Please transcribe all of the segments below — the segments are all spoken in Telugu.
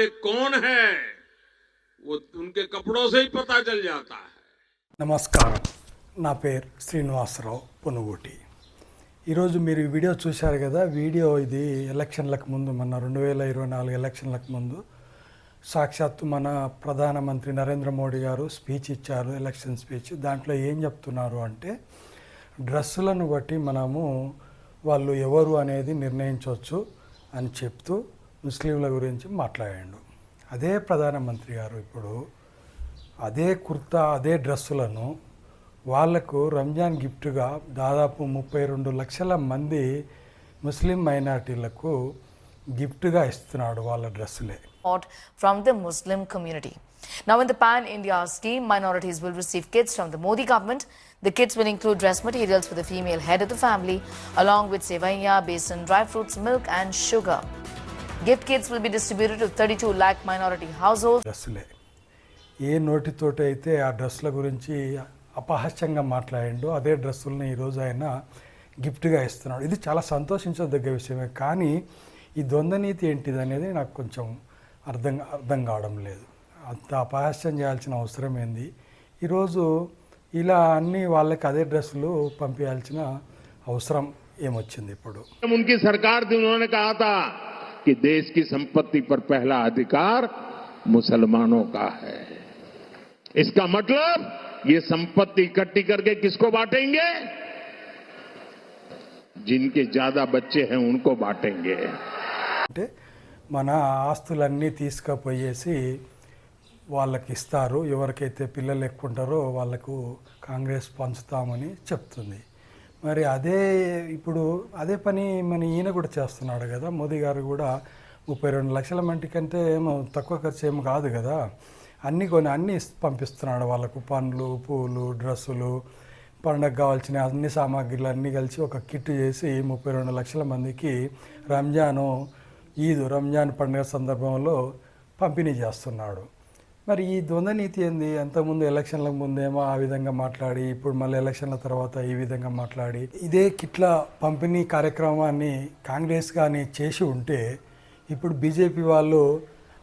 ये कौन है वो उनके कपड़ों से ही पता चल जाता है నమస్కారం నా పేరు శ్రీనివాసరావు పునుగోటి ఈరోజు మీరు ఈ వీడియో చూశారు కదా వీడియో ఇది ఎలక్షన్లకు ముందు మన రెండు వేల ఇరవై నాలుగు ఎలక్షన్లకు ముందు సాక్షాత్తు మన ప్రధానమంత్రి నరేంద్ర మోడీ గారు స్పీచ్ ఇచ్చారు ఎలక్షన్ స్పీచ్ దాంట్లో ఏం చెప్తున్నారు అంటే డ్రెస్సులను బట్టి మనము వాళ్ళు ఎవరు అనేది నిర్ణయించవచ్చు అని చెప్తూ ముస్లింల గురించి మాట్లాడాడు అదే ప్రధానమంత్రి గారు ఇప్పుడు అదే కుర్తా అదే డ్రెస్సులను వాళ్ళకు రంజాన్ గిఫ్ట్గా దాదాపు ముప్పై రెండు లక్షల మంది ముస్లిం మైనార్టీలకు గిఫ్ట్గా ఇస్తున్నాడు వాళ్ళ డ్రెస్సులే from the Muslim community. Now, in the Pan India scheme, minorities will receive kits from the Modi government. The kits will include dress materials for the female head of the family, along with sevaiya, besan, dry fruits, milk, and sugar. Gift kits will be distributed to 32 lakh minority households డ్రెస్సులే. ఏ నోటితోటి అయితే ఆ డ్రెస్సుల గురించి అపహాస్యంగా మాట్లాడిండో అదే డ్రెస్సులను ఈరోజు ఆయన గిఫ్ట్గా ఇస్తున్నాడు. ఇది చాలా సంతోషించదగ్గ విషయమే. కానీ ఈ ద్వంద్వనీతి ఏంటిది అనేది నాకు కొంచెం అర్థం అర్థం కావడం లేదు. అంత అపహాస్యం చేయాల్సిన అవసరం ఏంది? ఈరోజు ఇలా అన్ని వాళ్ళకి అదే డ్రెస్సులు పంపించాల్సిన అవసరం ఏమొచ్చింది ఇప్పుడు? ముందు సర్కార్ దినోనే कि देश की संपत्ति पर पहला अधिकार मुसलमानों का है इसका मतलब ये संपत्ति इकट्ठी करके किसको बांटेंगे जिनके ज्यादा बच्चे हैं उनको बांटेंगे అంటే మన ఆస్తులన్నీ తీసుకుపోయేసి వాళ్ళకి ఇస్తారు ఎవరికైతే పిల్లలు ఎక్కువ ఉంటారో వాళ్ళకు కాంగ్రెస్ పంచుతామని చెప్తుంది మరి అదే ఇప్పుడు అదే పని మన ఈయన కూడా చేస్తున్నాడు కదా మోదీ గారు కూడా ముప్పై రెండు లక్షల మంటి కంటే ఏమో తక్కువ ఖర్చు ఏమో కాదు కదా. అన్నీ కొన్ని అన్నీ పంపిస్తున్నాడు వాళ్ళకు పండ్లు పూలు డ్రెస్సులు పండగ కావాల్సిన అన్ని సామాగ్రిలు అన్నీ కలిసి ఒక కిట్ చేసి ముప్పై రెండు లక్షల మందికి రంజాను ఈద్ రంజాన్ పండుగ సందర్భంలో పంపిణీ చేస్తున్నాడు. మరి ఈ ద్వంద్వనీతి ఏంది? అంతకుముందు ఎలక్షన్లకు ముందేమో ఆ విధంగా మాట్లాడి ఇప్పుడు మళ్ళీ ఎలక్షన్ల తర్వాత ఈ విధంగా మాట్లాడి ఇదే కిట్ల పంపిణీ కార్యక్రమాన్ని కాంగ్రెస్ కానీ చేసి ఉంటే ఇప్పుడు బీజేపీ వాళ్ళు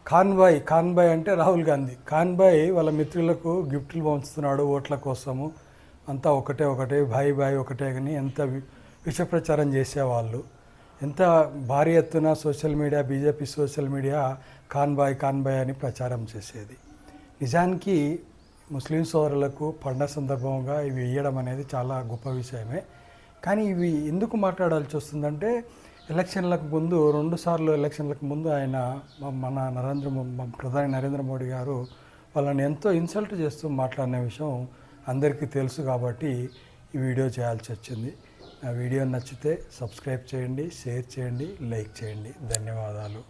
ఖాన్బాయ్ ఖాన్బాయ్ అంటే రాహుల్ గాంధీ. ఖాన్బాయ్ వాళ్ళ మిత్రులకు గిఫ్ట్లు పంచుతున్నాడు ఓట్ల కోసము. అంతా ఒకటే ఒకటే భాయ్ భాయ్ ఒకటే అని ఎంత విషప్రచారం విష ప్రచారం చేసేవాళ్ళు. ఎంత భారీ ఎత్తున social media BJP social media ఖాన్బాయ్ ఖాన్బాయ్ అని ప్రచారం చేసేది. నిజానికి ముస్లిం సోదరులకు పండగ సందర్భంగా ఇవి వేయడం అనేది చాలా గొప్ప విషయమే. కానీ ఇవి ఎందుకు మాట్లాడాల్సి వస్తుందంటే ఎలక్షన్లకు ముందు రెండు సార్లు ఎలక్షన్లకు ముందు ఆయన మన నరేంద్ర ప్రధాని నరేంద్ర మోడీ గారు వాళ్ళని ఎంతో ఇన్సల్ట్ చేస్తూ మాట్లాడిన విషయం అందరికీ తెలుసు కాబట్టి ఈ వీడియో చేయాల్సి వచ్చింది. నా వీడియో నచ్చితే సబ్స్క్రైబ్ చేయండి షేర్ చేయండి లైక్ చేయండి. ధన్యవాదాలు.